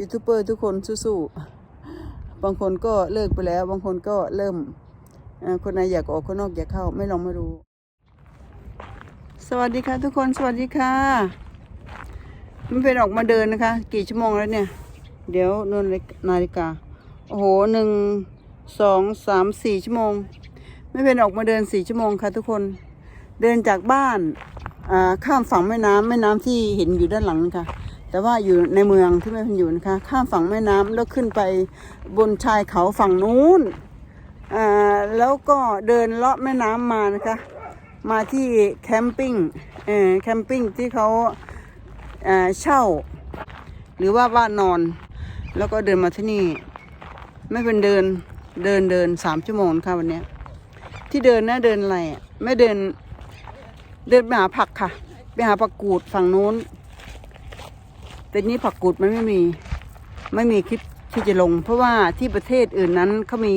ยูทูบเบอร์ทุกคนสู้ๆ บางคนก็เลิกไปแล้ว บางคนก็เริ่ม คนไหนอยากออกคนนอกอยากเข้า ไม่ลองไม่รู้ สวัสดีค่ะทุกคน สวัสดีค่ะ ไมันเป็นออกมาเดินนะคะ กี่ชั่วโมงแล้วเนี่ย เดี๋ยวนนนาฬิกา โอ้โหหนึ่งสองสามสี่ชั่วโมง ไม่เป็นออกมาเดินสี่ชั่วโมงค่ะทุกคน เดินจากบ้านข้ามฝั่งแม่น้ำแม่น้ำที่เห็นอยู่ด้านหลังนะคะ แต่ว่าอยู่ในเมืองที่แม่เพันอยู่นะคะ ข้ามฝั่งแม่น้ำแล้วขึ้นไปบนชายเขาฝั่งนู้นอ่าแล้วก็เดินเลาะแม่น้ำมานะคะ มาที่แคมปิ้งเออแคมปิ้งที่เขาเช่า หรือว่าบ้านนอน แล้วก็เดินมาที่นี่ ไม่เป็นเดินเดินเดินสามชั่วโมงค่ะวันนี้ที่เดินนะเดินอะไรไม่เดินเดินไปหาผักค่ะ ไปหาผักกูดฝั่งนู้น แต่นี้ผักกูดมันไม่มีไม่มีคลิปที่จะลง เพราะว่าที่ประเทศอื่นนั้นเขามี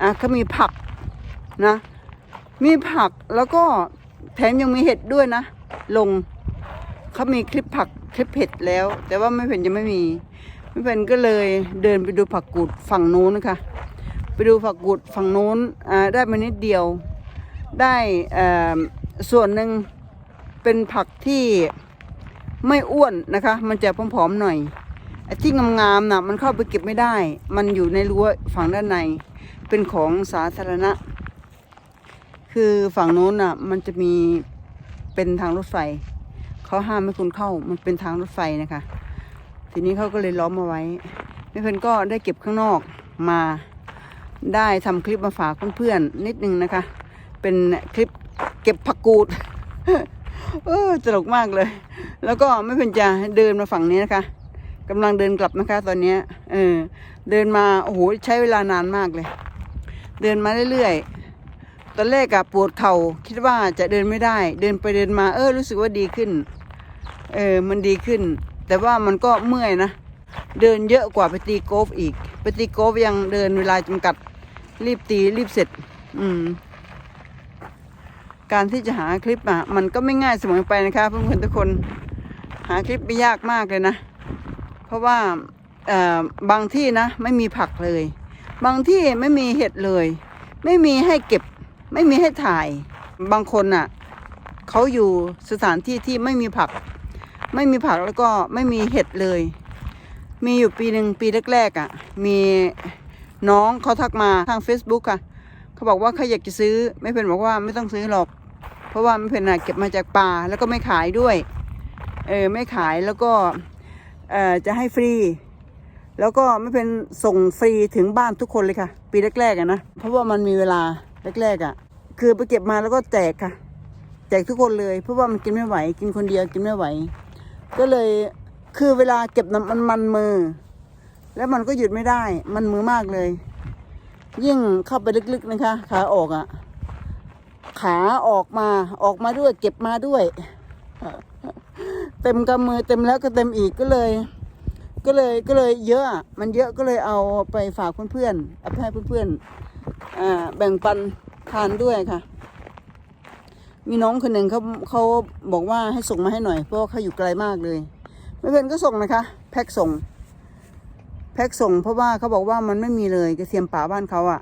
อะเขามีผักนะ มีผักแล้วก็แถมยังมีเห็ดด้วยนะ ลงเขามีคลิปผักคลิปเห็ดแล้ว แต่ว่าไม่เป็นจะไม่มีไม่เป็นก็เลยเดินไปดูผักกูดฝั่งนู้นนะคะ ไปดูผักกูดฝั่งนู้นอ่าได้มานิดเดียว ได้อ่อส่วนหนึ่งเป็นผักที่ ไม่อ้วนนะคะ มันจะผอมๆหน่อยไอ้ที่งามๆน่ะมันเข้าไปเก็บไม่ได้ มันอยู่ในรั้วฝั่งด้านใน เป็นของสาธารณะ คือฝั่งโน้นน่ะมันจะมีเป็นทางรถไฟเขาห้ามไม่คุณเข้ามันเป็นทางรถไฟนะคะ ทีนี้เขาก็เลยล้อมเอาไว้แม่เพนก็ได้เก็บข้างนอกมาได้ทำคลิปมาฝากเพื่อนๆนิดนึงนะคะ เป็นคลิปเก็บผักกูด เออตลกมากเลย แล้วก็ไม่เป็นจะเดินมาฝั่งนี้นะคะกำลังเดินกลับนะคะ ตอนเนี้ยเออเดินมาโอ้โหใช้เวลานานมากเลย เดินมาเรื่อยๆตอนแรกอะปวดเข่าคิดว่าจะเดินไม่ได้ เดินไปเดินมา เออรู้สึกว่าดีขึ้น เออมันดีขึ้น แต่ว่ามันก็เมื่อยนะเดินเยอะกว่าไปตีโกอล์ฟอีกไปตีโกอล์ฟยังเดินเวลาจำกัดรีบตีรีบเสร็จ อืม การที่จะหาคลิปอะมันก็ไม่ง่ายเสมอไปนะคะเพื่อนๆทุกคนหาคลิปไม่ยากมากเลยนะ เพราะว่าเออบางที่นะไม่มีผักเลย บางที่ไม่มีเห็ดเลย ไม่มีให้เก็บ ไม่มีให้ถ่าย บางคนอะเขาอยู่สถานที่ที่ไม่มีผัก ไม่มีผักแล้วก็ไม่มีเห็ดเลย มีอยู่ปีหนึ่งปีแรกๆอะ มีน้องเขาทักมาทาง Facebook ค่ะ เขาบอกว่าเขาอยากจะซื้อ ไม่เป็นบอกว่าไม่ต้องซื้อหรอก เพราะว่าไม่เป็นอะเก็บมาจากป่าแล้วก็ไม่ขายด้วย เออไม่ขายแล้วก็เอ่อจะให้ฟรี แล้วก็ไม่เป็นส่งฟรีถึงบ้านทุกคนเลยค่ะ ปีแรกๆอะนะเพราะว่ามันมีเวลาแรกๆอะคือไปเก็บมาแล้วก็แจกค่ะ แจกทุกคนเลย เพราะว่ามันกินไม่ไหว กินคนเดียวกินไม่ไหว ก็เลยคือเวลาเก็บน้ำมันมันมือ แล้วมันก็หยุดไม่ได้ มันมือมากเลย ยิ่งเข้าไปลึกๆนะคะขาออกอะ่ะ ขาออกมาออกมาด้วยเก็บมาด้วย เต็มกำมือเต็มแล้วก็เต็มอีกก็เลย ก็เลยก็เลยเยอะ มันเยอะก็เลยเอาไปฝากเพื่อนๆเอาไปให้เพื่อนๆอ่าแบ่งปันทานด้วยค่ะ มีน้องคนหนึ่งเขาเขาบอกว่าให้ส่งมาให้หน่อยเพราะว่าเขาอยู่ไกลมากเลยไม่เป็นก็ส่งนะคะ แพ็คส่ง แพ็คส่ง เพราะว่าเขาบอกว่ามันไม่มีเลยกระเทียมป่าบ้านเขาอะ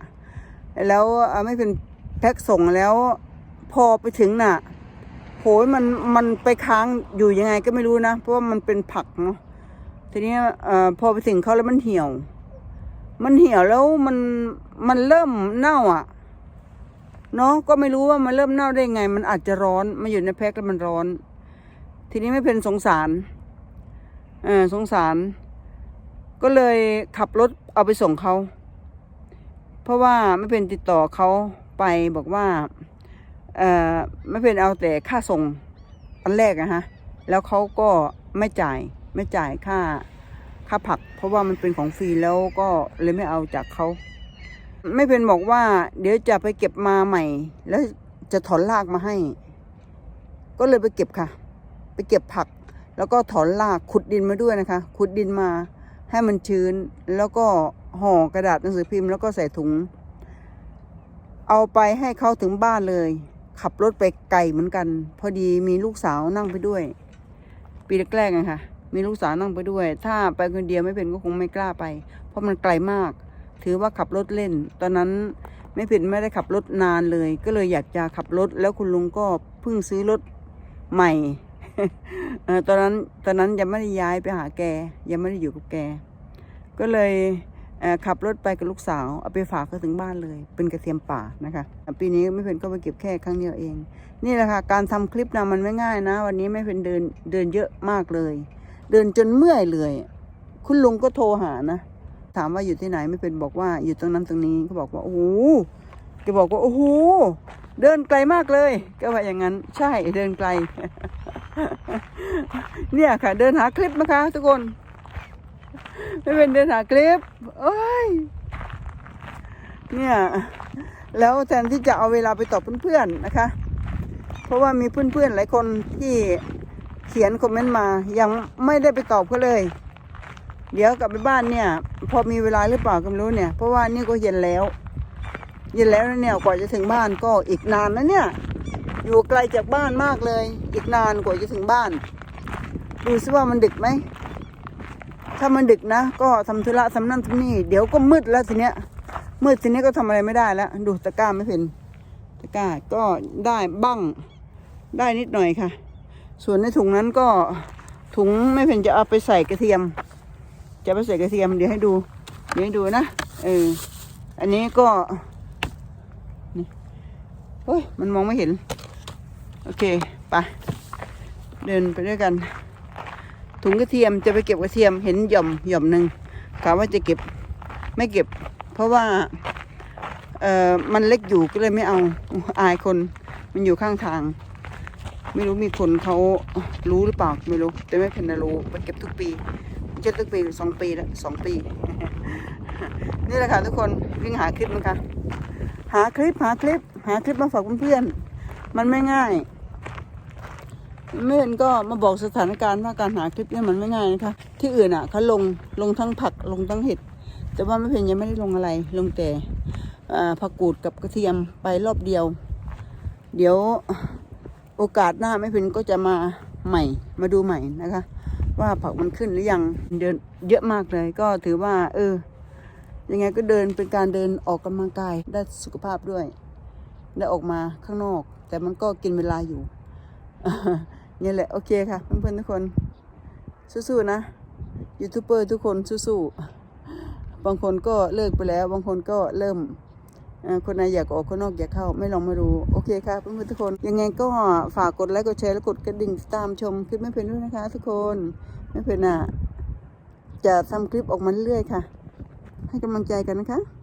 แล้วเอ่อไม่เป็นแพ็คส่งแล้ว พอไปถึงน่ะโหยมันมันไปค้างอยู่ยังไงก็ไม่รู้นะ เพราะว่ามันเป็นผักเนาะทีนี้อพอไปถึงเขาแล้วมันเหี่ยว มันเหี่ยวแล้วมันมันเริ่มเน่าอะเนาะก็ไม่รู้ว่ามันเริ่มเน่าได้ไง มันอาจจะร้อนมาอยู่ในแพ็คแล้วมันร้อน ทีนี้ไม่เป็นสงสารเออสงสาร ก็เลยขับรถเอาไปส่งเขา เพราะว่าไม่เป็นติดต่อเขาไปบอกว่า เออไม่เป็นเอาแต่ค่าส่งอันแรกอะฮะแล้วเขาก็ไม่จ่ายไม่จ่ายค่าค่าผัก เพราะว่ามันเป็นของฟรีแล้วก็เลยไม่เอาจากเขาไม่เป็นบอกว่า เดี๋ยวจะไปเก็บมาใหม่ แล้วจะถอนรากมาให้ ก็เลยไปเก็บค่ะ ไปเก็บผัก แล้วก็ถอนรากขุดดินมาด้วยนะคะ ขุดดินมาให้มันชื้น แล้วก็ห่อกระดาษหนังสือพิมพ์แล้วก็ใส่ถุง เอาไปให้เขาถึงบ้านเลย ขับรถไปไกลเหมือนกัน พอดีมีลูกสาวนั่งไปด้วย ปีแรกๆไงคะมีลูกสาวนั่งไปด้วย ถ้าไปคนเดียวไม่เป็นก็คงไม่กล้าไป เพราะมันไกลมาก ถือว่าขับรถเล่น ตอนนั้นไม่เป็นไม่ได้ขับรถนานเลย ก็เลยอยากจะขับรถ แล้วคุณลุงก็เพิ่งซื้อรถใหม่ตอนนั้นตอนนั้นยังไม่ได้ย้ายไปหาแก ยังไม่ได้อยู่กับแก ก็เลย ขับรถไปกับลูกสาว เอาไปฝากเขาถึงบ้านเลย เป็นกระเทียมป่านะคะ ปีนี้ไม่เป็นก็ไปเก็บแค่ครั้งเดียวเอง นี่แหละค่ะการทำคลิปนะมันไม่ง่ายนะ วันนี้ไม่เป็นเดินเดินเยอะมากเลย เดินจนเมื่อยเลย คุณลุงก็โทรหานะ ถามว่าอยู่ที่ไหนไม่เป็นบอกว่าอยู่ตรงนั้นตรงนี้เขาบอกว่าโอ้โหแกบอกว่าโอ้โหเดินไกลมากเลย ก็ว่าอย่างนั้นใช่เดินไกล เนี่ยค่ะ เดินหาคลิปนะคะ ทุกคน ไม่เป็นเดินหาคลิปโอ้ยเนี่ยแล้วแทนที่จะเอาเวลาไปตอบเพื่อนๆนะคะ เพราะว่ามีเพื่อนๆหลายคนที่เขียนคอมเมนต์มายังไม่ได้ไปตอบเขาเลย เดี๋ยวกลับไปบ้านเนี่ย พอมีเวลาหรือเปล่าก็ไม่รู้เนี่ย เพราะว่านี่ก็เย็นแล้ว เย็นแล้วนะเนี่ยกว่าจะถึงบ้านก็อีกนานนะเนี่ย อยู่ไกลจากบ้านมากเลย อีกนานกว่าจะถึงบ้าน ดูซิว่ามันดึกไหม ถ้ามันดึกนะ ก็ทำธุระทำนั่นทำนี่เดี๋ยวก็มืดแล้วทีเนี้ยมืดทีนี้ก็ทำอะไรไม่ได้แล้ว ดูตะกร้าไม่เป็นตะกร้าก็ได้บ้างได้นิดหน่อยค่ะ ส่วนในถุงนั้นก็ถุงไม่เป็นจะเอาไปใส่กระเทียม จะไปใส่กระเทียมเดี๋ยวให้ดู เดี๋ยวให้ดูนะเอออันนี้ก็นี่โอ้ยมันมองไม่เห็น โอเคไปเดินไปด้วยกัน ถุงกระเทียมจะไปเก็บกระเทียมเห็นหย่อมหย่อมหนึ่งกะว่าจะเก็บไม่เก็บ เพราะว่าเอ่อมันเล็กอยู่ก็เลยไม่เอาอายคนมันอยู่ข้างทาง ไม่รู้มีคนเขารู้หรือเปล่าไม่รู้แต่ไม่เพนนะรู้ไปเก็บทุกปีไม่ใช่ทุกปีสองปีแล้วสองปี นี่แหละค่ะทุกคนวิ่งหาคลิปนะคะหาคลิปหาคลิป หาคลิปมาฝากเพื่อนๆมันไม่ง่าย เมื่อนก็มาบอกสถานการณ์ว่าการหาคลิปเนี่ยมันไม่ง่ายนะคะ ที่อื่นอะเขาลงลงทั้งผักลงทั้งเห็ด แต่ว่าไม่เพนยังไม่ได้ลงอะไร ลงแต่ผักกูดกับกระเทียมไปรอบเดียว เดี๋ยวโอกาสหน้าไม่เพนก็จะมาใหม่มาดูใหม่นะคะ ว่าผักมันขึ้นหรือยังเดินเยอะมากเลย ก็ถือว่า เออ ยังไงก็เดินเป็นการเดินออกกำลังกายได้สุขภาพด้วย ได้ออกมาข้างนอก แต่มันก็กินเวลาอยู่ นี่แหละ โอเคค่ะเพื่อนๆทุกคนสู้ๆนะยูทูบเบอร์ทุกคนสู้ๆบางคนก็เลิกไปแล้ว บางคนก็เริ่มคนไหนอยากออกคนนอกอยากเข้าไม่ลองไม่รู้ โอเคค่ะเพื่อนๆทุกคน ยังไงก็ฝากกดไลค์กดแชร์และกดกระดิ่งติดตามชมคลิปไม่เพนด้วยนะคะ ทุกคนไม่เพนอะจะทำคลิปออกมาเรื่อยๆค่ะ ให้กำลังใจกันนะคะ